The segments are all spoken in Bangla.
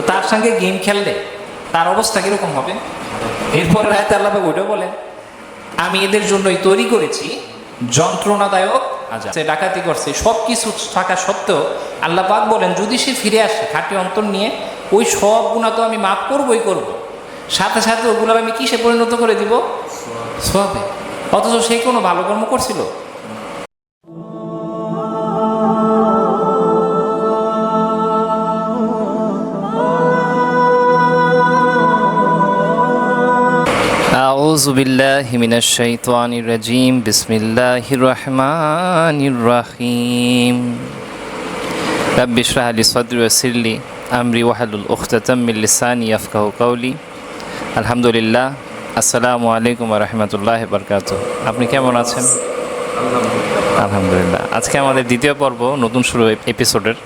তো তার সঙ্গে গেম খেললে তার অবস্থা কীরকম হবে? এরপরে রায়তে আল্লাহ ওইটা বলেন, আমি এদের জন্যই তৈরি করেছি যন্ত্রণাদায়ক সে ডাকাতি করছে সব কিছু থাকা সত্ত্বেও আল্লাহ পাক বলেন, যদি সে ফিরে আসে খাঁটি অন্তর নিয়ে, ওই সব গুণা তো আমি মাফ করবই করব। সাথে সাথে ওগুলো আমি কিসে পরিণত করে দিব? সবে। অথচ সে কোনো ভালো কর্ম করছিল? আউজুবিল্লাহ হিমিনাশাইতানি রাজিম। বিসমিল্লাহ রহমান রাহিম। রাব্বি শাহলি সদরি ওয়াসিরলি আমরি ওয়াহালুল উখতাতাম মিন লিসানি ইয়াফকাহু কাওলি। আলহামদুলিল্লাহ। আসসালামু আলাইকুম ওয়া রাহমাতুল্লাহি ওয়া বারাকাতুহু। আপনি কেমন আছেন? আলহামদুলিল্লাহ। আজকে আমাদের দ্বিতীয় পর্ব নতুন শুরু এপিসোডের।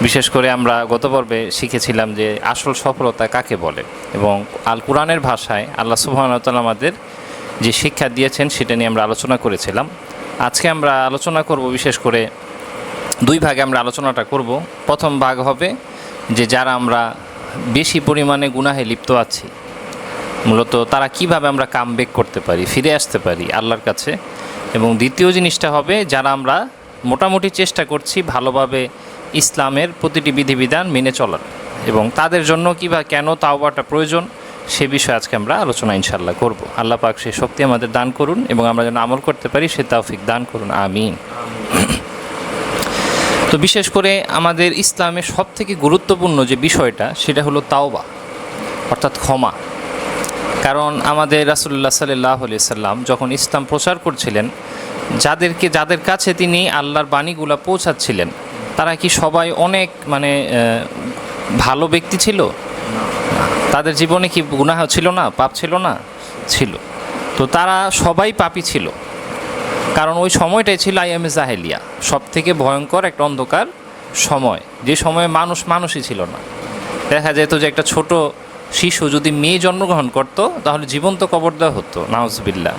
বিশেষ করে আমরা গত পর্বে শিখেছিলাম যে আসল সফলতা কাকে বলে এবং আল কোরআনের ভাষায় আল্লাহ সুবাহতাল আমাদের যে শিক্ষা দিয়েছেন সেটা নিয়ে আমরা আলোচনা করেছিলাম। আজকে আমরা আলোচনা করব বিশেষ করে দুই ভাগে আমরা আলোচনাটা করব। প্রথম ভাগ হবে যে যারা আমরা বেশি পরিমাণে গুনাহে লিপ্ত আছি, মূলত তারা কীভাবে আমরা কাম ব্যাক করতে পারি, ফিরে আসতে পারি আল্লাহর কাছে। এবং দ্বিতীয় জিনিসটা হবে যারা আমরা মোটামুটি চেষ্টা করছি ভালোভাবে ইসলামের প্রতিটি বিধিবিধান মেনে চলার। এবং তাদের জন্য কী বা কেন তাওবাটা প্রয়োজন, সে বিষয়ে আজকে আমরা আলোচনা ইনশাল্লাহ করব। আল্লাহ পাক সে শক্তি আমাদের দান করুন এবং আমরা যেন আমল করতে পারি, সে তাওফিক দান করুন। আমিন। তো বিশেষ করে আমাদের ইসলামের সবথেকে গুরুত্বপূর্ণ যে বিষয়টা, সেটা হলো তাওবা, অর্থাৎ ক্ষমা। কারণ আমাদের রাসুল্লাহ সাল্লাহ সাল্লাম যখন ইসলাম প্রচার করছিলেন, যাদেরকে, যাদের কাছে তিনি আল্লাহর বাণীগুলা পৌঁছাচ্ছিলেন তারা কি সবাই অনেক মানে ভালো ব্যক্তি ছিল? তাদের জীবনে কি গুনাহ ছিল না, পাপ ছিল না? ছিল। তো তারা সবাই পাপী ছিল। কারণ ওই সময়টাই ছিল আই আইএমএ জাহেলিয়া সব থেকে ভয়ঙ্কর একটা অন্ধকার সময়। যে সময়ে মানুষ মানুষই ছিল না। দেখা যেত যে একটা ছোট শিশু যদি মেয়ে জন্মগ্রহণ করত, তাহলে জীবন্ত কবর দেওয়া হতো নাউজবিল্লা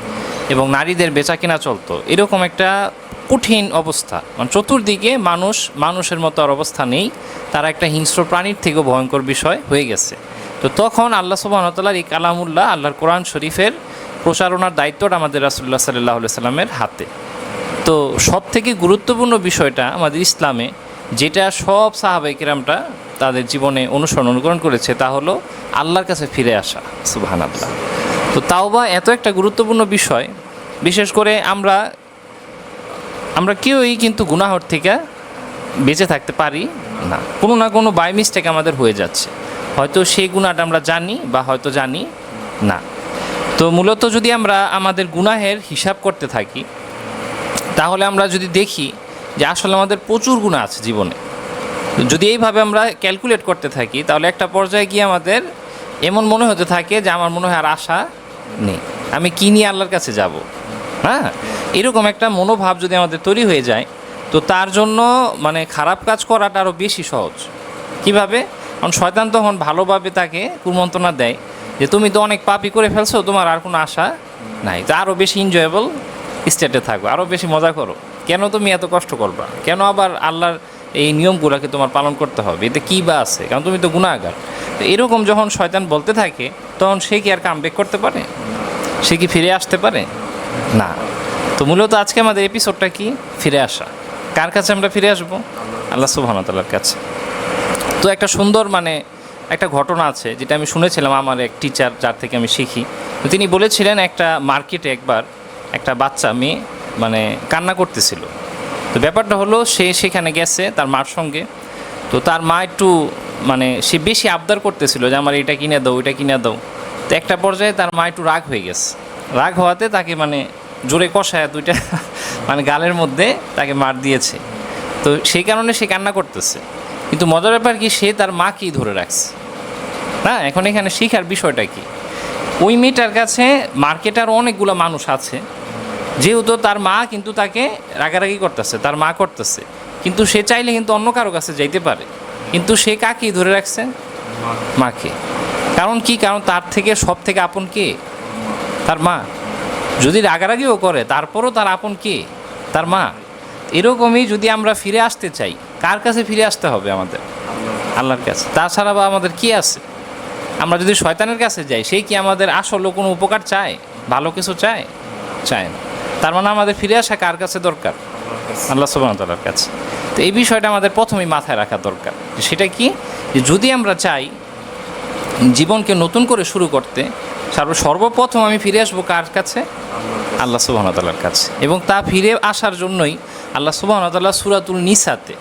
এবং নারীদের বেচা কেনা চলতো। এরকম একটা কঠিন অবস্থা। মানে চতুর্দিকে মানুষ, মানুষের মতো আর অবস্থা নেই। তারা একটা হিংস্র প্রাণীর থেকেও ভয়ঙ্কর বিষয় হয়ে গেছে। তো তখন আল্লাহ সুবাহতাল্লাহ এই কালামুল্লাহ আল্লাহর কোরআন শরীফের প্রচারণার দায়িত্বটা আমাদের রাসুল্লাহ সাল্লাহ সাল্লামের হাতে। তো সব থেকে গুরুত্বপূর্ণ বিষয়টা আমাদের ইসলামে যেটা সব সাহাবাই কিরামটা তাদের জীবনে অনুসরণ, অনুকরণ করেছে তা হলো আল্লাহর কাছে ফিরে আসা। সুবাহান আল্লাহ তো তাও বা এত একটা গুরুত্বপূর্ণ বিষয়, বিশেষ করে আমরা আমরা কেউই কিন্তু গুনাহর থেকে বেঁচে থাকতে পারি না। কোনো না কোনো বাই মিস্টেক আমাদের হয়ে যাচ্ছে। হয়তো সেই গুণাটা আমরা জানি বা হয়তো জানি না। তো মূলত যদি আমরা আমাদের গুনাহের হিসাব করতে থাকি, তাহলে আমরা যদি দেখি যে আসলে আমাদের প্রচুর গুণা আছে জীবনে। যদি এইভাবে আমরা ক্যালকুলেট করতে থাকি, তাহলে একটা পর্যায়ে গিয়ে আমাদের এমন মনে হতে থাকে যে আমার মনে হয় আর আশা নেই। আমি কী নিয়ে আল্লাহর কাছে যাব? হ্যাঁ? এরকম একটা মনোভাব যদি আমাদের তৈরি হয়ে যায়, তো তার জন্য মানে খারাপ কাজ করাটা আরও বেশি সহজ। কীভাবে? কারণ শয়তান তখন ভালোভাবে তাকে কুমন্ত্রণা দেয় যে, তুমি তো অনেক পাপি করে ফেলছো, তোমার আর কোনো আশা নাই। তো আরও বেশি এনজয়েবল স্টেটে থাকো আরও বেশি মজা করো। কেন তুমি এত কষ্ট করবা? কেন আবার আল্লাহর এই নিয়মগুলোকে তোমার পালন করতে হবে। এতে কী বা আছে? কারণ তুমি তো গুণাগার তো এরকম যখন শয়তান বলতে থাকে, তখন সে কি আর কাম ব্যাক করতে পারে? সে কি ফিরে আসতে পারে? না। তো মূলত আজকে আমাদের এপিসোডটা কি? ফিরে আসা। কার কাছে আমরা ফিরে আসব? আল্লাহ সুবাহতাল্লার কাছে। তো একটা সুন্দর মানে একটা ঘটনা আছে, যেটা আমি শুনেছিলাম আমার এক টিচার যার থেকে আমি শিখি। তিনি বলেছিলেন একটা মার্কেটে একবার একটা বাচ্চা, মেয়ে মানে কান্না করতেছিল। তো ব্যাপারটা হলো, সে সেখানে গেছে তার মার সঙ্গে। তো তার মা একটু মানে সে বেশি আবদার করতেছিল যে, আমার এটা কিনে দাও, ওইটা কিনে দাও। তো একটা পর্যায়ে তার মা একটু রাগ হয়ে গেছে। রাগ হওয়াতে তাকে মানে জোরে কষায় দুইটা মানে গালের মধ্যে তাকে মার দিয়েছে। তো সেই কারণে সে কান্না করতেছে। কিন্তু মজার ব্যাপার কি, সে তার মাকেই ধরে রাখছে। না এখন এখানে শিখার বিষয়টা কি? ওই মেয়েটার কাছে মার্কেটার অনেকগুলো মানুষ আছে। যেহেতু তার মা কিন্তু তাকে রাগারাগি করতেছে, তার মা করতেছে। কিন্তু সে চাইলে কিন্তু অন্য কারও কাছে যাইতে পারে। কিন্তু সে কাকেই ধরে রাখছে মাকে। কারণ কি? কারণ তার থেকে সব থেকে আপন কে? তার মা। যদি রাগারাগিও করে, তারপরও তার আপন কে? তার মা। এরকমই যদি আমরা ফিরে আসতে চাই, কার কাছে ফিরে আসতে হবে আমাদের? আল্লাহর কাছে। তাছাড়া বা আমাদের কি আছে? আমরা যদি শয়তানের কাছে যাই সেই কি আমাদের আসলে কোনো উপকার চায়? ভালো কিছু চায়? চায় না। তার মানে আমাদের ফিরে আসা কার কাছে দরকার? আল্লাহ সুবাহতাল্লার কাছে। তো এই বিষয়টা আমাদের প্রথমেই মাথায় রাখা দরকার। সেটা কি? যদি আমরা চাই জীবনকে নতুন করে শুরু করতে, সর্ব- সর্বপ্রথম আমি ফিরে আসব কার কাছে? আল্লাহ সুবাহতাল্লার কাছে। এবং তা ফিরে আসার জন্যই আল্লাহ সুবাহতাল্লাহ সুরাতুল নিসাতে,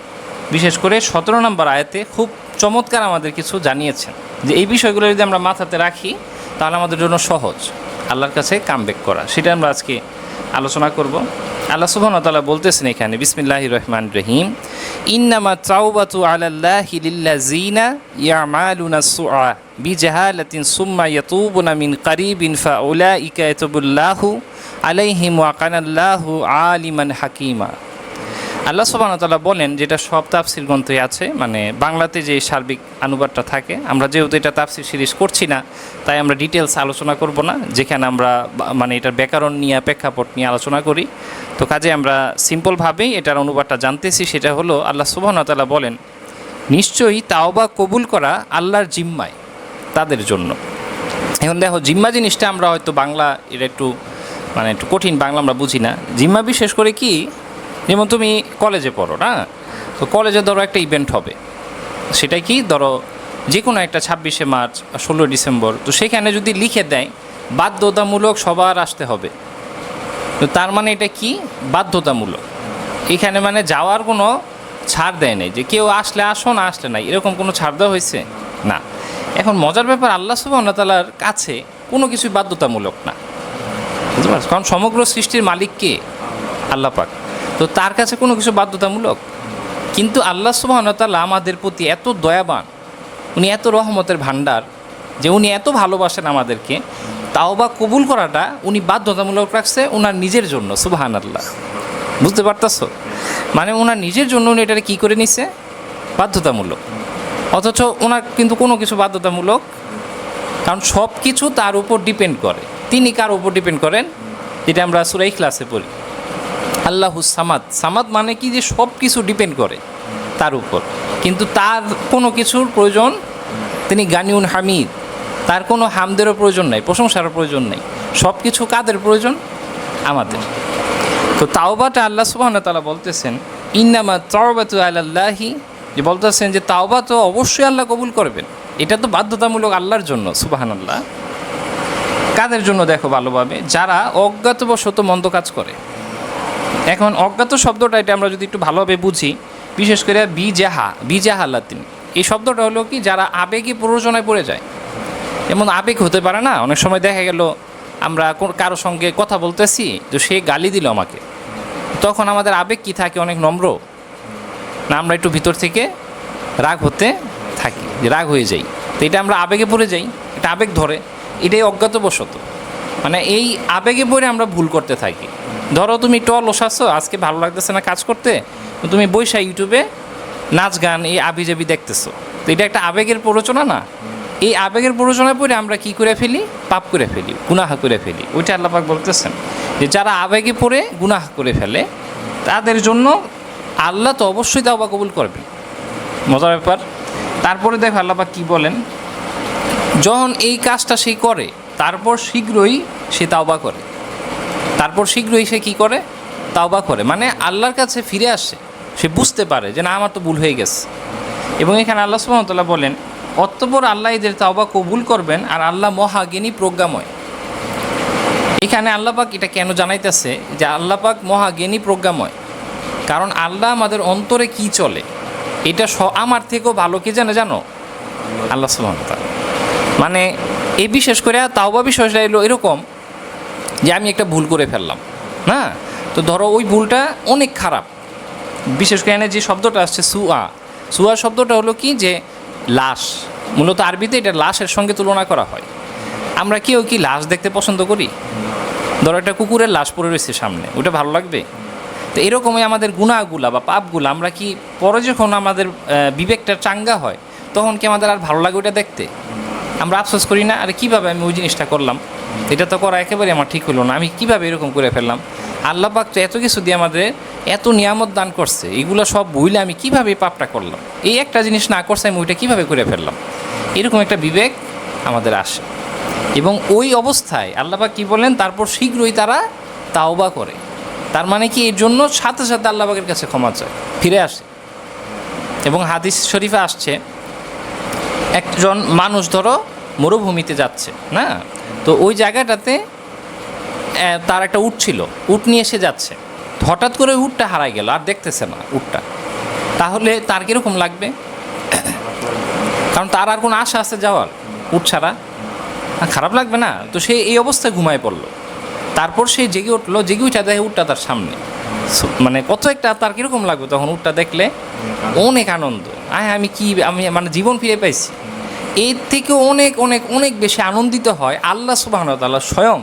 বিশেষ করে সতেরো নম্বর আয়াতে খুব চমৎকার আমাদের কিছু জানিয়েছেন। যে এই বিষয়গুলো যদি আমরা মাথাতে রাখি, তাহলে আমাদের জন্য সহজ। আল্লাহর কাছে কামব্যাক করা। সেটা আমরা আজকে আলোচনা করব। আল্লাহ সুবহান তাআলা বলতেছেন এখানে বিসমিল্লাহ রহমান রহিম, ইন্নামা তাওবাতু আলাল্লাহি লিল্লাযিনা ইয়ামালুনা সুআ বিজাহালাতিন সুম্মা ইয়াতুবুনা মিন কারিবিন ফাউলাইকা ইয়াতুবুল্লাহু আলাইহিম ওয়া কানাল্লাহু আলিমান হাকিমা। আল্লাহ ওয়া বলেন, যেটা সব তাফসির গ্রন্থে আছে মানে বাংলাতে যে সার্বিক অনুবাদটা থাকে, আমরা যেহেতু এটা তাফসির সিরিজ করছি না, তাই আমরা ডিটেলস আলোচনা করব না, যেখানে আমরা মানে এটার ব্যাকরণ নিয়ে, প্রেক্ষাপট নিয়ে আলোচনা করি। তো কাজে আমরা সিম্পলভাবেই এটার অনুবাদটা জানতেছি, সেটা হলো আল্লাহ ওয়া বলেন, নিশ্চয়ই তাওবা কবুল করা আল্লাহর জিম্মায় তাদের জন্য। এখন দেখো, জিম্মা জিনিসটা আমরা হয়তো বাংলা, এটা একটু মানে একটু কঠিন, বাংলা আমরা বুঝি না। জিম্মা বিশেষ করে কি? যেমন তুমি কলেজে পড়ো, না? তো কলেজে ধরো একটা ইভেন্ট হবে। সেটা কি? ধরো যে কোনো একটা ছাব্বিশে মার্চ বা ষোলোই ডিসেম্বর। তো সেখানে যদি লিখে দেয়, বাধ্যতামূলক সবার আসতে হবে। তো তার মানে এটা কি? বাধ্যতামূলক। এখানে মানে যাওয়ার কোনো ছাড় দেয় নাই যে কেউ আসলে আসো, না আসলে নাই। এরকম কোনো ছাড় দেওয়া হয়েছে? না। এখন মজার ব্যাপার, আল্লাহ সুবাহ তালার কাছে কোনো কিছুই বাধ্যতামূলক না। বুঝতে পারছ কারণ সমগ্র সৃষ্টির মালিক কে? আল্লাহ পাক। তো তার কাছে কোনো কিছু বাধ্যতামূলক? কিন্তু আল্লাহ সুবাহতাল্লাহ আমাদের প্রতি এত দয়াবান, উনি এত রহমতের ভাণ্ডার যে উনি এত ভালোবাসেন আমাদেরকে তাও বা কবুল করাটা উনি বাধ্যতামূলক রাখছে ওনার নিজের জন্য সুবাহান আল্লাহ বুঝতে পারতাছো? মানে ওনার নিজের জন্য উনি এটাকে কী করে নিছে? বাধ্যতামূলক। অথচ ওনার কিন্তু কোনো কিছু বাধ্যতামূলক, কারণ সব কিছু তার উপর ডিপেন্ড করে। তিনি কার উপর ডিপেন্ড করেন? যেটা আমরা সুরাই ক্লাসে পড়ি। আল্লাহু সামাদ। সামাদ মানে কি যে সব কিছু ডিপেন্ড করে তার উপর। কিন্তু তার কোনো কিছুর প্রয়োজন তিনি গানিউন হামিদ। তার কোনো হামদেরও প্রয়োজন নাই, প্রশংসারও প্রয়োজন নাই। সব কিছু কাদের প্রয়োজন? আমাদের। তো তাওবাটা আল্লাহ সুবাহ তালা বলতেছেন, ইন্নামা তাওবাতু আলাল্লাহি। যে বলতেছেন যে তাওবা তো অবশ্যই আল্লাহ কবুল করবেন। এটা তো বাধ্যতামূলক আল্লাহর জন্য সুবাহান আল্লাহ কাদের জন্য দেখো ভালোভাবে? যারা অজ্ঞাতবশত মন্দ কাজ করে। এখন অজ্ঞাত শব্দটা এটা আমরা যদি একটু ভালোভাবে বুঝি, বিশেষ করে বিজাহা বিজাহা লাতিন। এই শব্দটা হলো কি, যারা আবেগে প্ররোচনায় পড়ে যায়। এমন আবেগ হতে পারে না, অনেক সময় দেখা গেল আমরা কারও সঙ্গে কথা বলতেছি, তো সে গালি দিল আমাকে। তখন আমাদের আবেগ কি থাকে? অনেক নম্র। না, আমরা একটু ভিতর থেকে রাগ হতে থাকি রাগ হয়ে যাই। তো এটা আমরা আবেগে পড়ে যাই, এটা আবেগ ধরে, এটাই অজ্ঞাতবশত। মানে এই আবেগে পড়ে আমরা ভুল করতে থাকি। ধরো তুমি টল ওসাচ্ছ আজকে ভালো লাগতেছে না কাজ করতে তুমি বৈশা ইউটিউবে নাচ গান, এই আবি জাবি দেখতেছো। তো এটা একটা আবেগের প্ররোচনা না? এই আবেগের প্ররোচনায় পড়ে আমরা কি করে ফেলি? পাপ করে ফেলি, গুনাহ করে ফেলি। ওইটা আল্লাপাক বলতেছেন যে যারা আবেগে পড়ে গুনাহ করে ফেলে, তাদের জন্য আল্লাহ তো অবশ্যই তাওবা কবুল করবে। মজার ব্যাপার। তারপরে দেখ আল্লাপাক কি বলেন? যখন এই কাজটা সে করে তারপর শীঘ্রই সে তাওবা করে। তারপর শীঘ্রই সে কী করে? তাওবা করে। মানে আল্লাহর কাছে ফিরে আসে। সে বুঝতে পারে যে, না, আমার তো ভুল হয়ে গেছে। এবং এখানে আল্লাহ সুহামতাল্লাহ বলেন, অতপর আল্লাহ এদের তাওবা কবুল করবেন আর আল্লাহ মহাজ্ঞানী প্রজ্ঞাময়। এখানে আল্লাপাক এটা কেন জানাইতেছে? যে আল্লাপাক মহাজ্ঞানী প্রজ্ঞাময়। কারণ আল্লাহ আমাদের অন্তরে কি চলে? এটা আমার থেকেও ভালো কে জানে জানো? আল্লাহ সুহামতাল্লাহ মানে এই বিশেষ করে তাওবা বিষয়টা এলো এরকম যে আমি একটা ভুল করে ফেললাম, না? তো ধরো ওই ভুলটা অনেক খারাপ। বিশেষ করে এখানে যে শব্দটা আসছে সুয়া সুয়া শব্দটা হলো কি যে লাশ, মূলত আরবিতে এটা লাশের সঙ্গে তুলনা করা হয়। আমরা কেউ কি লাশ দেখতে পছন্দ করি? ধরো একটা কুকুরের লাশ পড়ে রয়েছে সামনে, ওটা ভালো লাগবে? তো এরকমই আমাদের গুণাগুলা বা পাপগুলা, আমরা কি পরে যখন আমাদের বিবেকটা চাঙ্গা হয়, তখন কি আমাদের আর ভালো লাগে ওটা দেখতে? আমরা আফসোস করি না, আরে কীভাবে আমি ওই জিনিসটা করলাম? এটা তো করা একেবারে আমার ঠিক হলো না, আমি কীভাবে এরকম করে ফেললাম? আল্লাহ পাক তো এত কিছু দিয়ে আমাদের এত নিয়ামত দান করছে, এগুলো সব ভুলে আমি কীভাবে পাপটা করলাম? এই একটা জিনিস না করছে, আমি ওইটা কীভাবে করে ফেললাম? এরকম একটা বিবেক আমাদের আসে। এবং ওই অবস্থায় আল্লাপাক কি বলেন তারপর শীঘ্রই তারা তাওবা করে। তার মানে কি? এর জন্য সাথে সাথে আল্লাপাকের কাছে ক্ষমা চায়, ফিরে আসে। এবং হাদিস শরীফে আসছে একজন মানুষ ধরো মরুভূমিতে যাচ্ছে, না? তো ওই জায়গাটাতে তার একটা উট ছিল। উট নিয়ে এসে যাচ্ছে। হঠাৎ করে উটটা হারাই গেল, আর দেখতেছে না উটটা। তাহলে তার কীরকম লাগবে? কারণ তার আর কোনো আশা আছে যাওয়ার, উট ছাড়া? খারাপ লাগবে না। তো সে এই অবস্থায় ঘুমায় পড়ল। তারপর সে জেগে উঠল, জেগে উঠে দেখে উটটা তার সামনে। মানে কত একটা তার কীরকম লাগবে তখন উটটা দেখলে? অনেক আনন্দ। আয়, আমি কি, আমি মানে জীবন ফিরে পাইছি। এর থেকে অনেক অনেক অনেক বেশি আনন্দিত হয় আল্লাহ সুবাহ তাল্লাহ স্বয়ং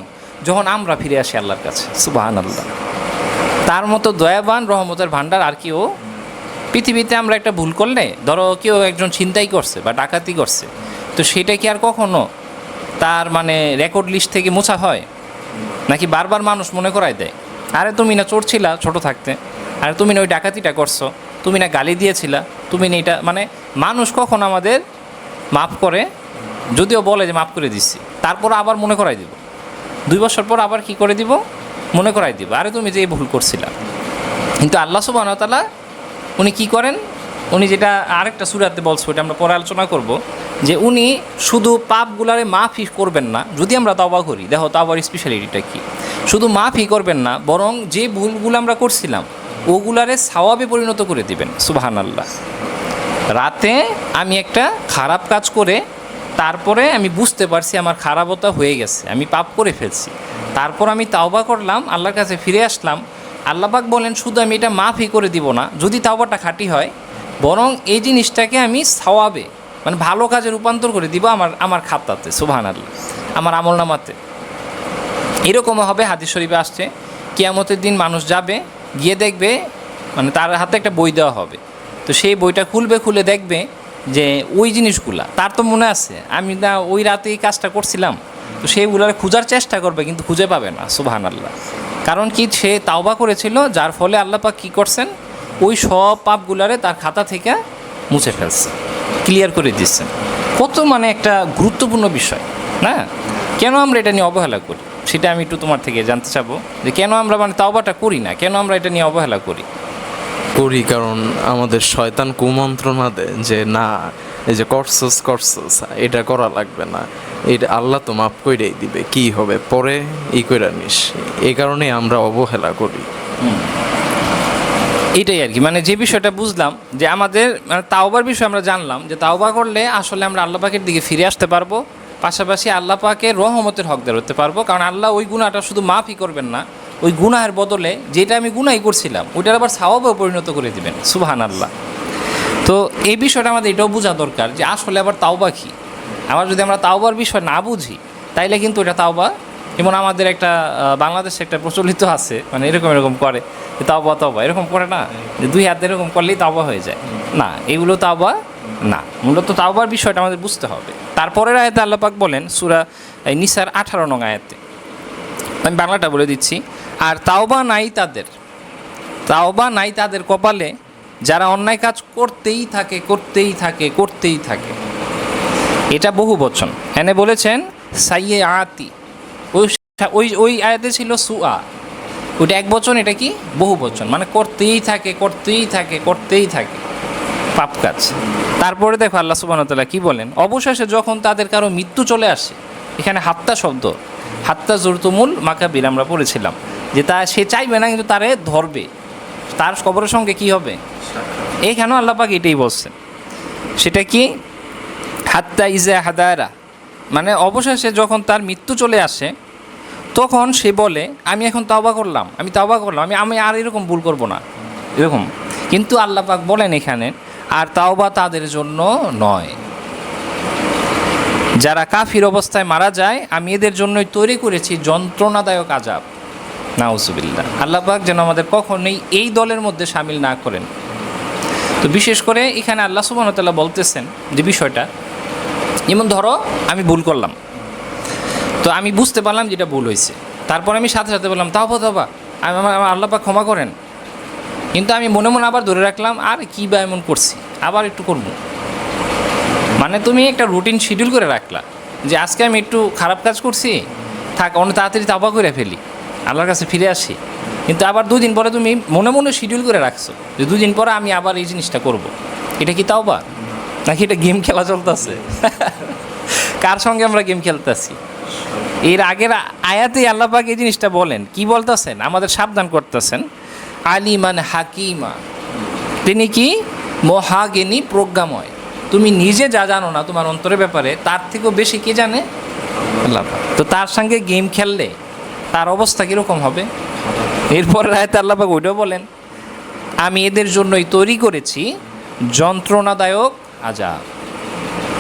যখন আমরা ফিরে আসি আল্লাহর কাছে। সুবাহান আল্লাহ তার মতো দয়াবান, রহমতের ভাণ্ডার আর কেউ পৃথিবীতে আমরা একটা ভুল করলে, ধরো কেউ একজন ছিনতাই করছে বা ডাকাতি করছে, তো সেটা কি আর কখনো তার মানে রেকর্ড লিস্ট থেকে মোছা হয়? নাকি বারবার মানুষ মনে করায় দেয়, আরে তুমি না চোর ছিলা ছোট থাকতে, আরে তুমি না ওই ডাকাতিটা করছ, তুমি না গালি দিয়েছিলা, তুমি না এটা মানে মানুষ কখন আমাদের মাফ করে, যদিও বলে যে মাফ করে দিচ্ছি তারপর আবার মনে করাই দিব। দুই বছর পর আবার কি করে দিব? মনে করাই দিব, আরে তুমি যে ভুল করছিলা। কিন্তু আল্লাহ সুবাহতালা উনি কি করেন? উনি যেটা আরেকটা সুরাতে বলছো ওটা আমরা পরে আলোচনা করব, যে উনি শুধু পাপগুলারে মাফি করবেন না, যদি আমরা তাওবা করি, দেখো তাওবার স্পেশালিটিটা কি? শুধু মাফই করবেন না, বরং যে ভুলগুলো আমরা করছিলাম, ওগুলারে সাওয়াবে পরিণত করে দিবেন সুবাহান আল্লাহ রাতে আমি একটা খারাপ কাজ করে তারপরে আমি বুঝতে পারছি আমার খারাপতা হয়ে গেছে, আমি পাপ করে ফেলছি। তারপর আমি তাওবা করলাম, আল্লাহর কাছে ফিরে আসলাম। আল্লাহবাক বলেন শুধু আমি এটা মাফই করে দিব না, যদি তাওবাটা খাঁটি হয়, বরং এই জিনিসটাকে আমি সাওয়াবে মানে ভালো কাজে রূপান্তর করে দিব আমার আমার খাতাতে সুবাহান আল্লাহ আমার আমল নামাতে এরকমও হবে, হাদিস শরীফে আসছে, কিয়ামতের দিন মানুষ যাবে, গিয়ে দেখবে মানে তার হাতে একটা বই দেওয়া হবে। তো সেই বইটা খুলবে, খুলে দেখবে যে ওই জিনিসগুলা, তার তো মনে আছে। আমি না ওই রাতে এই কাজটা করছিলাম, তো সেইগুলার খোঁজার চেষ্টা করবে, কিন্তু খুঁজে পাবে না সুবাহান আল্লাহ কারণ কি, সে তাওবা করেছিল, যার ফলে আল্লাহ পাক কী করছেন? ওই সব পাপগুলারে তার খাতা থেকে মুছে ফেলছে ক্লিয়ার করে দিচ্ছেন কত মানে একটা গুরুত্বপূর্ণ বিষয়, না? কেন আমরা এটা নিয়ে অবহেলা করি? সেটা আমি একটু তোমার থেকে জানতে চাবো, যে কেন আমরা মানে তাওবাটা করি না, কেন আমরা এটা নিয়ে অবহেলা করি? করি, কারণ আমাদের শয়তান কুমন্ত্রণা দেয় যে, না, এই যে করছস করছস এটা করা লাগবে না। এটা আল্লাহ তো মাফ কইরাই দিবে, কি হবে? পরে ই কইরা নিস। এই কারণে আমরা অবহেলা করি। এটাই আর কি। মানে যে বিষয়টা বুঝলাম যে আমাদের মানে তাওবার বিষয় আমরা জানলাম যে তাওবা করলে আসলে আমরা আল্লাহ পাকের দিকে ফিরে আসতে পারব। পাশাপাশি আল্লাহ পাকের রহমতের হকদার হতে পারব। কারণ আল্লাহ ওই গুণাটা শুধু মাফই করবেন না ওই গুনাহের বদলে যেটা আমি গুনাই করছিলাম, ওইটার আবার সাওয়াবেও পরিণত করে দিবেন। সুবহান আল্লাহ তো এই বিষয়টা আমাদের এটাও বোঝা দরকার যে আসলে আবার তাওবা কী? আবার যদি আমরা তাওবার বিষয় না বুঝি, তাইলে কিন্তু এটা তাওবা, যেমন আমাদের একটা বাংলাদেশে একটা প্রচলিত আছে মানে এরকম এরকম করে যে তাওবা তাওবা। এরকম করে না, যে দুই হাত এরকম করলেই তাওবা হয়ে যায়। না, এগুলো তাওবা না। মূলত তাওবার বিষয়টা আমাদের বুঝতে হবে। তারপরের আয়াতে আল্লাপাক বলেন, সুরা নিসার আঠারো নং আয়াতে। আমি বাংলাটা বলে দিচ্ছি। আর তাওবা নাই তাদের। তাওবা নাই তাদের কপালে যারা অন্যায় কাজ করতেই থাকে করতেই থাকে করতেই থাকে। এটা বহু বচন। এনে বলেছেন সাইয়ে আতি ওই ওই ওই আয়াতে ছিল সুয়া। ওইটা এক বচন, এটা কি? বহু বচন। মানে করতেই থাকে করতেই থাকে করতেই থাকে। পাপ কাজ। তারপরে দেখো আল্লাহ সুবাহতাল্লাহ কি বলেন? অবশেষে যখন তাদের কারও মৃত্যু চলে আসে এখানে হাত্তা শব্দ। হাত্তা জুরতুমুল মাকাবির আমরা পড়েছিলাম। যে তা সে চাইবে না, কিন্তু তারে ধরবে। তার কবরের সঙ্গে কি হবে? এইখানেও আল্লাপাক এটাই বলছেন। সেটা কি? হাত্তা ইজা হাদায়রা মানে অবশেষে যখন তার মৃত্যু চলে আসে, তখন সে বলে, আমি এখন তাওবা করলাম, আমি তাওবা করলাম, আমি আমি আর এরকম ভুল করব না। এরকম। কিন্তু আল্লাপাক বলেন এখানে, আর তাওবা তাদের জন্য নয়। যারা কাফির অবস্থায় মারা যায়, আমি এদের জন্যই তৈরি করেছি যন্ত্রণাদায়ক আজাব নাউজুবিল্লাহ। আল্লাহ পাক যেন আমাদের কখনোই এই দলের মধ্যে সামিল না করেন। তো বিশেষ করে এখানে আল্লাহ সুবাহতাল্লাহ বলতেছেন যে বিষয়টা, যেমন ধরো, আমি ভুল করলাম। তো আমি বুঝতে পারলাম যেটা ভুল হয়েছে। তারপর আমি সাথে সাথে বললাম, তাও তাবা আমি, আমার আমার আল্লাহ পাক ক্ষমা করেন। কিন্তু আমি মনে মনে আবার ধরে রাখলাম, আর, কী বা এমন করছি? আবার একটু করব। মানে তুমি একটা রুটিন শিডিউল করে রাখলা যে আজকে আমি একটু খারাপ কাজ করছি, থাক অনেক তাড়াতাড়ি তাবা করে ফেলি, আল্লাহর কাছে ফিরে আসি। কিন্তু আবার দুদিন পরে তুমি মনে মনে শিডিউল করে রাখছো যে দুদিন পরে আমি আবার এই জিনিসটা করব। এটা কি তাও বা নাকি এটা গেম খেলা চলতেছে? কার সঙ্গে আমরা গেম খেলতেছি? এর আগের আয়াতেই আল্লাহ পাক এই জিনিসটা বলেন। কি বলতেছেন? আমাদের সাবধান করতেছেন। আলিমান হাকিমা। তিনি কি? মহাজ্ঞানী, প্রজ্ঞাময়। তুমি নিজে যা জানো না তোমার অন্তরের ব্যাপারে, তার থেকেও বেশি কে জানে? আল্লাহ তো তার সঙ্গে গেম খেললে তার অবস্থা কীরকম হবে? এরপরে আয়তে আল্লাহ পাক ওইটাও বলেন, আমি এদের জন্যই তৈরি করেছি যন্ত্রণাদায়ক আজাব।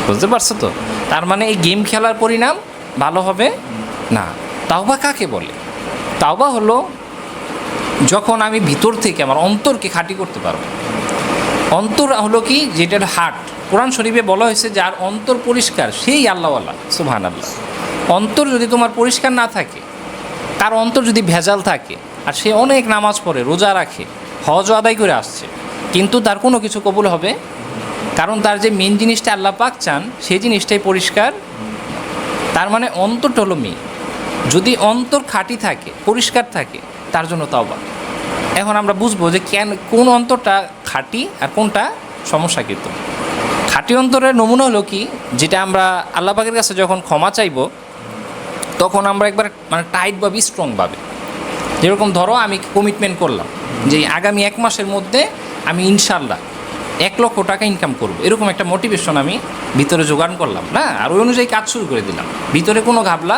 বুঝতে পারছ তো? তার মানে এই গেম খেলার পরিণাম ভালো হবে? না। তাওবা কাকে বলে? তাওবা হলো যখন আমি ভিতর থেকে আমার অন্তরকে খাঁটি করতে পারব। অন্তর হলো কি? যেটার হার্ট কোরআন শরীফে বলা হয়েছে যার অন্তর পরিষ্কার, সেই আল্লাহওয়ালা। সুবহান আল্লাহ অন্তর যদি তোমার পরিষ্কার না থাকে, তার অন্তর যদি ভেজাল থাকে, আর সে অনেক নামাজ পড়ে, রোজা রাখে হজ আদায় করে আসছে, কিন্তু তার কোনো কিছু কবুল হবে? কারণ তার যে মেন জিনিসটা আল্লাহ পাক চান, সেই জিনিসটাই পরিষ্কার। তার মানে অন্তরটা হলো মেয়ে যদি অন্তর খাঁটি থাকে, পরিষ্কার থাকে, তার জন্য তাওবা। এখন আমরা বুঝব যে কেন, কোন অন্তরটা খাঁটি আর কোনটা সমস্যাকৃত। খাঁটি অন্তরের নমুনা হলো কি? যেটা আমরা আল্লাহ পাকের কাছে যখন ক্ষমা চাইব, তখন আমরা একবার মানে টাইট টাইটভাবে স্ট্রংভাবে যেরকম ধরো আমি কমিটমেন্ট করলাম যে আগামী এক মাসের মধ্যে আমি ইনশাল্লাহ এক লক্ষ টাকা ইনকাম করব। এরকম একটা মোটিভেশন আমি ভিতরে জোগাড় করলাম, না? আর ওই অনুযায়ী কাজ শুরু করে দিলাম। ভিতরে কোনো ঘাবলা?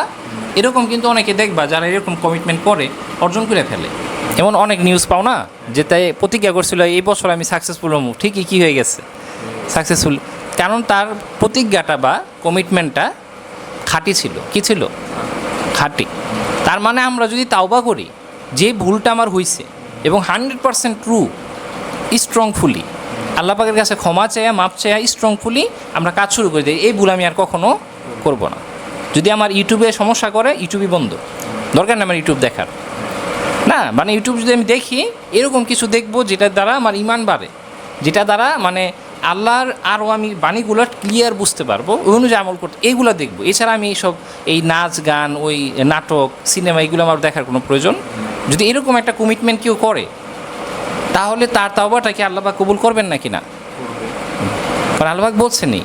এরকম কিন্তু অনেকে দেখবা যারা এরকম কমিটমেন্ট করে, অর্জন করে ফেলে। এমন অনেক নিউজ পাও না, যে তাই প্রতিজ্ঞা করছিল, এই বছর আমি সাকসেসফুল হব ঠিকই কী হয়ে গেছে? সাকসেসফুল কারণ তার প্রতিজ্ঞাটা বা কমিটমেন্টটা খাঁটি ছিল। কি ছিল? খাঁটি। তার মানে আমরা যদি তাওবা করি, যে ভুলটা আমার হয়েছে এবং hundred percent true strongfully Allah পাকের কাছে ক্ষমা চেয়া মাপ চাইয়া স্ট্রংফুলি আমরা কাজ শুরু করে দিই, এই ভুল আমি আর কখনো করব না। যদি আমার ইউটিউবে সমস্যা করে ইউটিউবই বন্ধ। দরকার নেই আমার ইউটিউব দেখার। না মানে ইউটিউব যদি আমি দেখি, এরকম কিছু দেখব যেটার দ্বারা আমার ইমান বাড়ে। যেটা দ্বারা মানে আল্লাহর আরও আমি বাণীগুলো ক্লিয়ার বুঝতে পারব, ওই অনুযায়ী আমল করতে এইগুলো দেখব। এছাড়া আমি এইসব, এই নাচ গান, ওই নাটক, সিনেমা, এগুলো আমার দেখার কোনো প্রয়োজন। যদি এরকম একটা কমিটমেন্ট কেউ করে, তাহলে তার তাওবাটা কি আল্লাহবাক কবুল করবেন নাকি না? কারণ আল্লাহবাক বলছেনই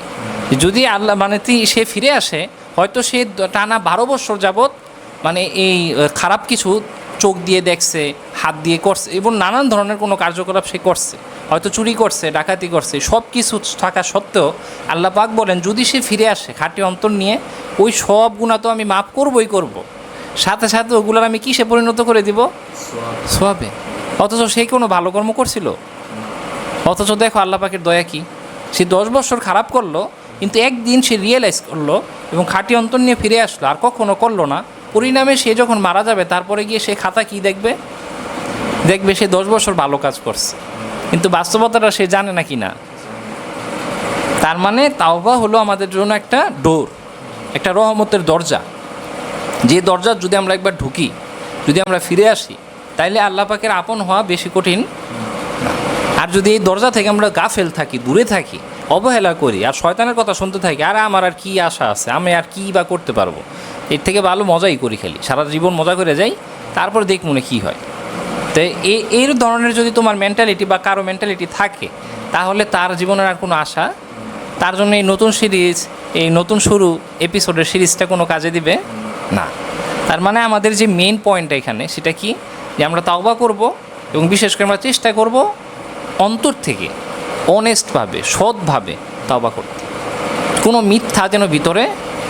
যদি আল্লাহ মানে সে ফিরে আসে, হয়তো সে টানা বারো বছর যাবৎ মানে এই খারাপ কিছু চোখ দিয়ে দেখছে, হাত দিয়ে করছে এবং নানান ধরনের কোনো কার্যকলাপ সে করছে। হয়তো চুরি করছে, ডাকাতি করছে সব কিছু থাকা সত্ত্বেও আল্লাহ পাক বলেন, যদি সে ফিরে আসে খাঁটি অন্তর নিয়ে, ওই সব গুণা তো আমি মাফ করবই করব। সাথে সাথে ওগুলোর আমি কিসে পরিণত করে দিব? সোয়াবে। অথচ সে কোনো ভালো কর্ম করছিল? অথচ দেখো আল্লাহ পাকের দয়া কি? সে দশ বছর খারাপ করল, কিন্তু একদিন সে রিয়েলাইজ করল এবং খাঁটি অন্তর নিয়ে ফিরে আসলো, আর কখনো করল না। পরিণামে সে যখন মারা যাবে, তারপরে গিয়ে সে খাতা কি দেখবে? দেখবে সে দশ বছর ভালো কাজ করছে। কিন্তু বাস্তবতাটা সে জানে না কি না। তার মানে তাওবা হলো আমাদের জন্য একটা ডোর, একটা রহমতের দরজা। যে দরজা যদি আমরা একবার ঢুকি, যদি আমরা ফিরে আসি, তাইলে আল্লাহ পাকের আপন হওয়া বেশি কঠিন আর যদি এই দরজা থেকে আমরা গাফেল থাকি, দূরে থাকি, অবহেলা করি, আর শয়তানের কথা শুনতে থাকি, আর আমার আর কি আশা আছে? আমি আর কি বা করতে পারব? এর থেকে ভালো মজাই করি খেলি। সারা জীবন মজা করে যাই, তারপর দেখ মনে কী হয়। তো এই এর ধরনের যদি তোমার মেন্টালিটি বা কারও মেন্টালিটি থাকে, তাহলে তার জীবনের আর কোনো আশা। তার জন্য এই নতুন সিরিজ এই নতুন শুরু এপিসোডের সিরিজটা কোনো কাজে দিবে? না। তার মানে আমাদের যে মেন পয়েন্ট এখানে, সেটা কি? যে আমরা তাওবা করব এবং বিশেষ করে আমরা চেষ্টা করব অন্তর থেকে অনেস্টভাবে সৎভাবে তাওবা করতে। কোনো মিথ্যা যেন ভিতরে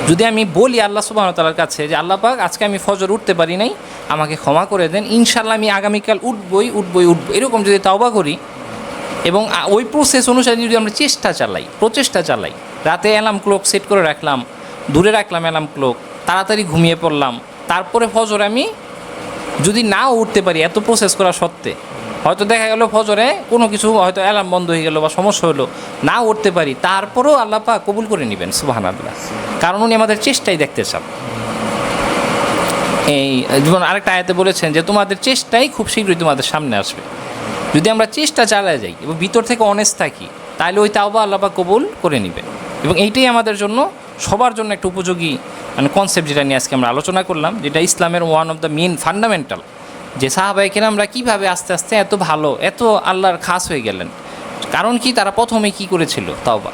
যদি আমি বলি আল্লাহ সুবাহ তালার কাছে যে আল্লাহ পাক, আজকে আমি ফজর উঠতে পারি নাই, আমাকে ক্ষমা করে দেন ইনশাল্লাহ আমি আগামীকাল উঠবই উঠবই উঠবো এরকম যদি তাওবা করি, এবং ওই প্রসেস অনুসারে যদি আমরা চেষ্টা চালাই, প্রচেষ্টা চালাই, রাতে অ্যালার্ম ক্লক সেট করে রাখলাম, দূরে রাখলাম অ্যালার্ম ক্লক তাড়াতাড়ি ঘুমিয়ে পড়লাম, তারপরে ফজর আমি যদি নাও উঠতে পারি, এত প্রসেস করা সত্ত্বে হয়তো দেখা গেল ফজরে, কোনো কিছু হয়তো অ্যালার্ম বন্ধ হয়ে গেল বা সমস্যা হলো না উঠতে পারি, তারপরেও আল্লাহ পাক কবুল করে নেবেন সুবাহান আল্লাহ কারণ উনি আমাদের চেষ্টাই দেখতে চান। এই, যেমন আরেকটা আয়াতে বলেছেন যে, তোমাদের চেষ্টাই খুব শীঘ্রই তোমাদের সামনে আসবে। যদি আমরা চেষ্টা চালায় যাই এবং ভিতর থেকে অনেস্ট থাকি, তাহলে ওই তাওবা আল্লাপা কবুল করে নেবে। এবং এইটাই আমাদের জন্য, সবার জন্য একটা উপযোগী মানে কনসেপ্ট যেটা নিয়ে আজকে আমরা আলোচনা করলাম, যেটা ইসলামের one of the main fundamental যে সাহাবাইকের আমরা কীভাবে আস্তে আস্তে এত ভালো, এত আল্লাহর খাস হয়ে গেলেন? কারণ কি তারা প্রথমে কি করেছিল? তাওবা।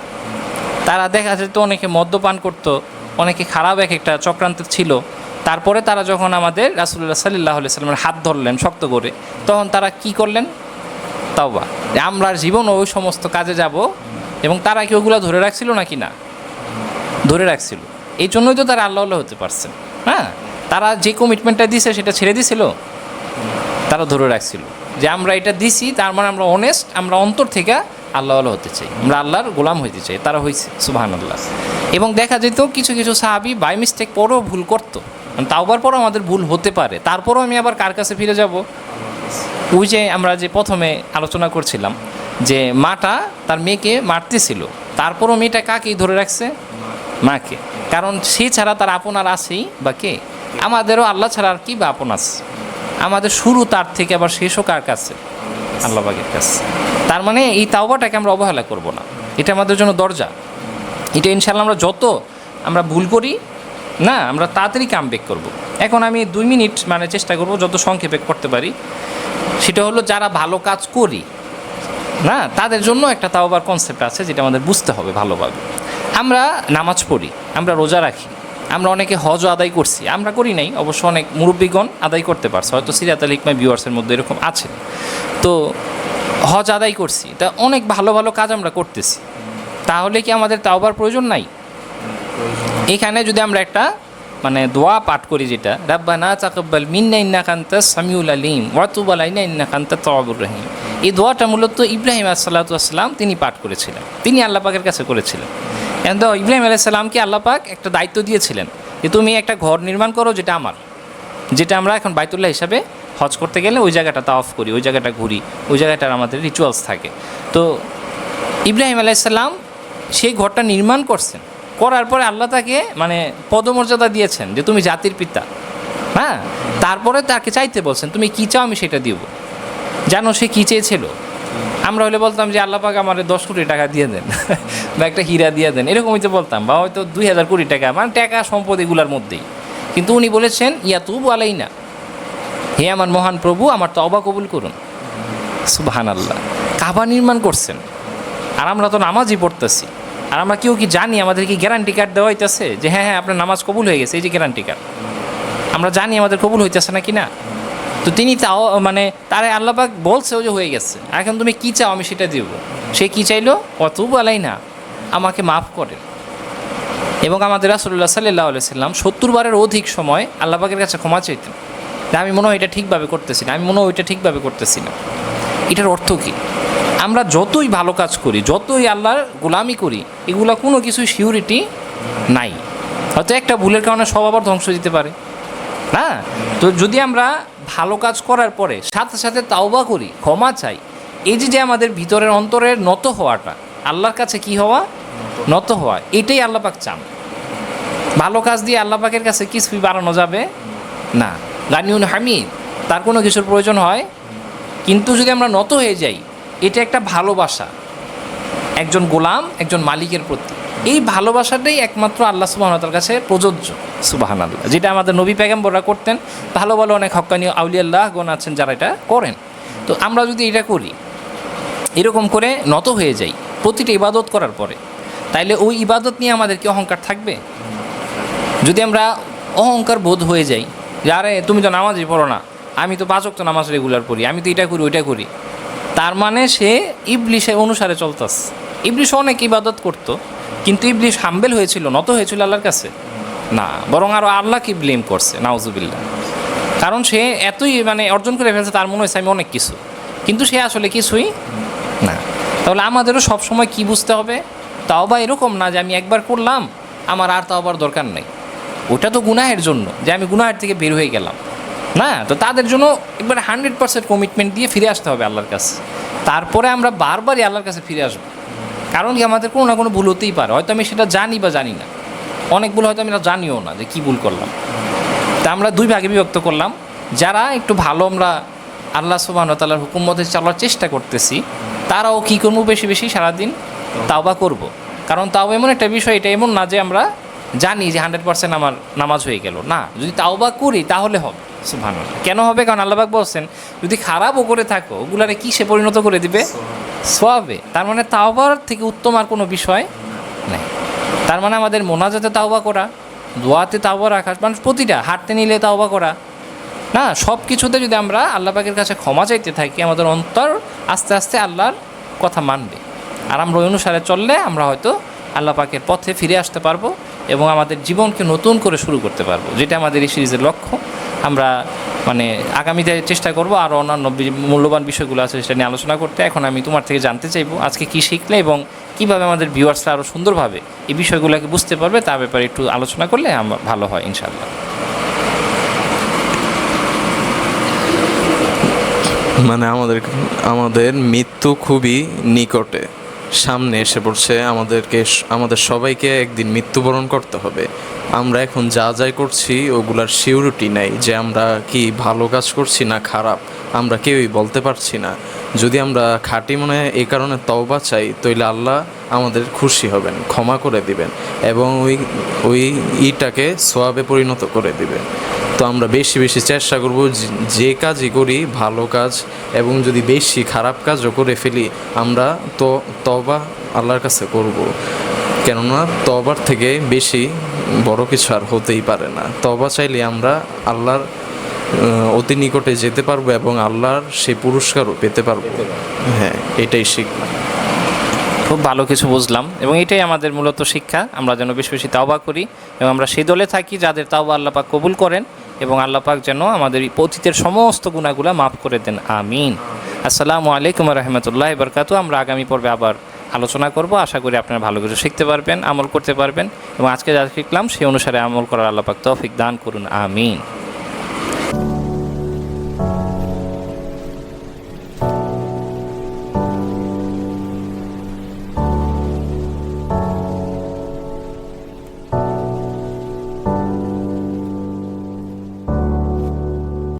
তারা দেখা যেত অনেকে মদ্যপান করতো, অনেকে খারাপ এক একটা চক্রান্ত ছিল। তারপরে তারা যখন আমাদের রাসুল্লাহ সাল্লাহ সাল্লামের হাত ধরলেন শক্ত করে, তখন তারা কি করলেন? তাওবা। যে আমরা জীবন ওই সমস্ত কাজে যাব এবং তারা কি ওগুলো ধরে রাখছিল নাকি না? ধরে রাখছিল। এই জন্যই তো তারা আল্লাহ আল্লাহ হতে পারছেন। হ্যাঁ? তারা যে কমিটমেন্টটা দিছে সেটা ছেড়ে দিছিল? তারা ধরে রাখছিল যে আমরা এটা দিছি, তার মানে আমরা অনেস্ট আমরা অন্তর থেকে আল্লাহ আল্লাহ হতে চাই। আমরা আল্লাহর গোলাম হইতে চাই, তারা হয়েছে সুবাহান আল্লাহ এবং দেখা যেত কিছু কিছু সাহাবি বাই মিস্টেক পরেও ভুল করতো। মানে তাওবার পরও আমাদের ভুল হতে পারে। তারপরও আমি আবার কার কাছে ফিরে যাব? ওই যে আমরা যে প্রথমে আলোচনা করছিলাম যে মাটা তার মেয়েকে মারতেছিল। তারপরও মেয়েটা কাকেই ধরে রাখছে? মাকে। কারণ সে ছাড়া তার আপন আর আছেই বা কে? আমাদেরও আল্লাহ ছাড়া আর কি বা আপন আছে? আমাদের শুরু তার থেকে আবার শেষও কার কাছে? আল্লাহবাগের কাছে। তার মানে এই তাওবাটাকে আমরা অবহেলা করব না। এটা আমাদের জন্য দরজা। এটা ইনশাল্লাহ আমরা যত আমরা ভুল করি, না, আমরা তাড়াতাড়ি কাম ব্যাক করব। এখন আমি দুই মিনিট মানে চেষ্টা করব যত সংক্ষেপে করতে পারি। সেটা হলো যারা ভালো কাজ করি, না, তাদের জন্য একটা তাওবার কনসেপ্ট আছে যেটা আমাদের বুঝতে হবে ভালোভাবে। আমরা নামাজ পড়ি, আমরা রোজা রাখি। আমরা অনেকে হজও আদায় করছি। আমরা করি নাই, অবশ্য অনেক মুরব্বীগণ আদায় করতে পারছে। হয়তো সিরাত আল ইকমা ভিউয়ার্সের মধ্যে এরকম আছে। তো হজ আদায় করছি, তা অনেক ভালো ভালো কাজ আমরা করতেছি। তাহলে কি আমাদের তাওবার প্রয়োজন নাই? এখানে যদি আমরা একটা মানে দোয়া পাঠ করি যেটা, রাব্বানা তাকাব্বাল মিন্না ইন্না কান্তা সামিউল আলিম ওয়াতুব আলাইনা ইন্না কান্তা তওয়াবুর রহিম। এই দোয়াটা মূলত ইব্রাহিম আসসালাতাম তিনি পাঠ করেছিলেন। তিনি আল্লাহ পাকের কাছে করেছিলেন। এখন তো ইব্রাহিম আলাইসাল্লামকে আল্লাহ পাক একটা দায়িত্ব দিয়েছিলেন যে তুমি একটা ঘর নির্মাণ করো যেটা আমার, যেটা আমরা এখন বাইতুল্লাহ হিসাবে হজ করতে গেলে ওই জায়গাটা অফ করি, ওই জায়গাটা ঘুরি, ওই জায়গাটার আমাদের রিচুয়ালস থাকে। তো ইব্রাহিম আলাইসাল্লাম সেই ঘরটা নির্মাণ করছেন। করার পরে আল্লাহ তাকে মানে পদমর্যাদা দিয়েছেন যে তুমি জাতির পিতা। হ্যাঁ? তারপরে তাকে চাইতে বলছেন, তুমি কী চাও আমি সেটা দিব। জানো সে কী চেয়েছিল? আমরা হলে বলতাম যে আল্লাহ পাক আমার দশ কোটি টাকা দিয়ে দেন। বা একটা হীরা দিয়ে দেন। এরকমই তো বলতাম, বা হয়তো দুই হাজার কোটি টাকা মানে টাকা সম্পদ এগুলার মধ্যেই। কিন্তু উনি বলেছেন, ইয়া তু বলেই না হে আমার মহান প্রভু, আমার তবা কবুল করুন। সুবাহান আল্লাহ কাবা নির্মাণ করছেন। আর আমরা তো নামাজই পড়তেছি। আর আমরা কেউ কি জানি আমাদের কি গ্যারান্টি কার্ড দেওয়া হইতেছে? যে হ্যাঁ হ্যাঁ আপনার নামাজ কবুল হয়ে গেছে, এই যে গ্যারান্টি কার্ড আমরা জানি আমাদের কবুল হইতেছে না কি না? তো তিনি তাও মানে তারে আল্লাপাক ও যে হয়ে গেছে। এখন তুমি কী চাও আমি সেটা দিব। সে কী চাইলো? অত বলাই না আমাকে মাফ করেন এবং আমাদের রাসুল্লাহ সাল্লাহ সাল্লাম সত্তর বারের অধিক সময় আল্লাপাকের কাছে ক্ষমা চাইতেন। আমি মনে হয় এটা ঠিকভাবে করতেছি না, আমি মনে হয় ওইটা ঠিকভাবে করতেছি না। এটার অর্থ কী? আমরা যতই ভালো কাজ করি, যতই আল্লাহর গোলামি করি, এগুলা কোনো কিছুই সিউরিটি নাই। হয়তো একটা ভুলের কারণে সব আবার ধ্বংস দিতে পারে। হ্যাঁ তো যদি আমরা ভালো কাজ করার পরে সাথে সাথে তাওবা করি, ক্ষমা চাই, এই যে যে আমাদের ভিতরের অন্তরের নত হওয়াটা, আল্লাহর কাছে কি হওয়া? নত হওয়া, এটাই আল্লাপাক চান। ভালো কাজ দিয়ে আল্লাপাকের কাছে কিছুই বাড়ানো যাবে? না। গানিউন হামিদ, তার কোনো কিছুর প্রয়োজন হয়? কিন্তু যদি আমরা নত হয়ে যাই, এটা একটা ভালোবাসা। একজন গোলাম, একজন মালিকের প্রতি। এই ভালোবাসাটাই একমাত্র আল্লাহ সুবাহতার কাছে প্রযোজ্য। সুবাহান আল্লাহ যেটা আমাদের নবী পেগাম্বররা করতেন, ভালো ভালো অনেক হক্কানি আউলিয়াল্লাহ গণ আছেন যারা এটা করেন। তো আমরা যদি এটা করি, এরকম করে নত হয়ে যাই, প্রতিটা ইবাদত করার পরে, তাইলে ওই ইবাদত নিয়ে আমাদের কি অহংকার থাকবে? যদি আমরা অহংকার বোধ হয়ে যাই আরে তুমি তো নামাজই পড়ো না, আমি তো পাঁচক তো নামাজ রেগুলার পড়ি, আমি তো এটা করি, ওইটা করি, তার মানে সে ইবলিশের অনুসারে চলতাস ইবলিশ অনেক ইবাদত করত, কিন্তু ইবলিশ হাম্বেল হয়েছিল, নত হয়েছিল আল্লাহর কাছে? না, বরং আরও আল্লাহকে ব্লেম করছে নাউজুবিল্লা কারণ সে এতই মানে অর্জন করে ফেলছে, তার মনে হয়েছে আমি অনেক কিছু। কিন্তু সে আসলে কিছুই না। তাহলে আমাদেরও সবসময় কি বুঝতে হবে? তাও বা এরকম না যে আমি একবার করলাম, আমার আর তাও আবার দরকার নেই। ওটা তো গুনাহের জন্য, যে আমি গুনাহের থেকে বের হয়ে গেলাম। না, তো তাদের জন্য একবার হান্ড্রেড পার্সেন্ট কমিটমেন্ট দিয়ে ফিরে আসতে হবে আল্লাহর কাছে। তারপরে আমরা বারবারই আল্লাহর কাছে ফিরে আসব। কারণ কি আমাদের কোনো না কোনো ভুল হতেই পারে। হয়তো আমি সেটা জানি বা জানি না। অনেক ভুল হয়তো আমি জানিও না যে কী ভুল করলাম। তা আমরা দুই ভাগে বিভক্ত করলাম। যারা একটু ভালো আমরা আল্লাহ সুবাহ তাল্লার হুকুম মতে চলার চেষ্টা করতেছি, তারাও কী করব বেশি বেশি সারাদিন? তাওবা করব। কারণ তাও এমন একটা বিষয়, এটা এমন না যে আমরা জানি যে হান্ড্রেড পার্সেন্ট আমার নামাজ হয়ে গেল। না, যদি তাওবা করি তাহলে হবে। সুবহান কেন হবে? কারণ আল্লাহবাক বলছেন, যদি খারাপও করে থাকো, ওগুলারে কী সে পরিণত করে দিবে? সোয়াবে। তার মানে তাওবার থেকে উত্তম আর কোনো বিষয় নেই। তার মানে আমাদের মোনাজাতে তাওবা করা, দোয়াতে তাওবা রাখা মানুষ প্রতিটা হাঁটতে নিলে তাওবা করা। না, সব কিছুতে যদি আমরা আল্লাহ পাকের কাছে ক্ষমা চাইতে থাকি, আমাদের অন্তর আস্তে আস্তে আল্লাহর কথা মানবে। আর আমরা ওই অনুসারে চললে আমরা হয়তো আল্লাহ পাকের পথে ফিরে আসতে পারব। এবং আমাদের জীবনকে নতুন করে শুরু করতে পারব, যেটা আমাদের এই সিরিজের লক্ষ্য। আমরা মানে আগামীতে চেষ্টা করব আরও অন্যান্য মূল্যবান বিষয়গুলো আছে সেটা নিয়ে আলোচনা করতে। এখন আমি তোমার থেকে জানতে চাইব, আজকে কি শিখলে এবং কীভাবে আমাদের ভিউয়ার্সরা আরও সুন্দরভাবে এই বিষয়গুলোকে বুঝতে পারবে তার ব্যাপারে একটু আলোচনা করলে আমার ভালো হয় ইনশাল্লাহ মানে আমাদের আমাদের মৃত্যু খুবই নিকটে। সামনে এসে পড়ছে, আমাদেরকে আমাদের সবাইকে একদিন মৃত্যুবরণ করতে হবে। আমরা এখন যা যাই করছি, ওগুলার সিউরিটি নাই যে আমরা কি ভালো কাজ করছি না খারাপ। আমরা কেউই বলতে পারছি না। যদি আমরা খাঁটি মনে এই কারণে তওবা চাই, তাইলে আল্লাহ আমাদের খুশি হবেন, ক্ষমা করে দিবেন এবং ওই ওই ইটাকে সোয়াবে পরিণত করে দিবেন। তো আমরা বেশি বেশি চেষ্টা করব যে- কাজই করি, ভালো কাজ এবং যদি বেশি খারাপ কাজও করে ফেলি, আমরা তো তবা আল্লাহর কাছে করব। কেননা তবার থেকে বেশি বড় কিছু আর হতেই পারে না। তবা চাইলে আমরা আল্লাহর অতি নিকটে যেতে পারব এবং আল্লাহর সেই পুরস্কারও পেতে পারব। হ্যাঁ এটাই শিখলাম খুব ভালো কিছু বুঝলাম এবং এটাই আমাদের মূলত শিক্ষা। আমরা যেন বেশি বেশি তাওবা করি এবং আমরা সেই দলে থাকি যাদের তাওবা আল্লাপাক কবুল করেন। এবং আল্লাপাক যেন আমাদের অতীতের সমস্ত গুণাগুলা মাফ করে দেন, আমিন। আসসালামু আলাইকুম রহমতুল্লাহ বরকাত আমরা আগামী পর্বে আবার আলোচনা করব। আশা করি আপনারা ভালো কিছু শিখতে পারবেন, আমল করতে পারবেন এবং আজকে যা শিখলাম সেই অনুসারে আমল করার আল্লাপাক তৌফিক দান করুন, আমিন।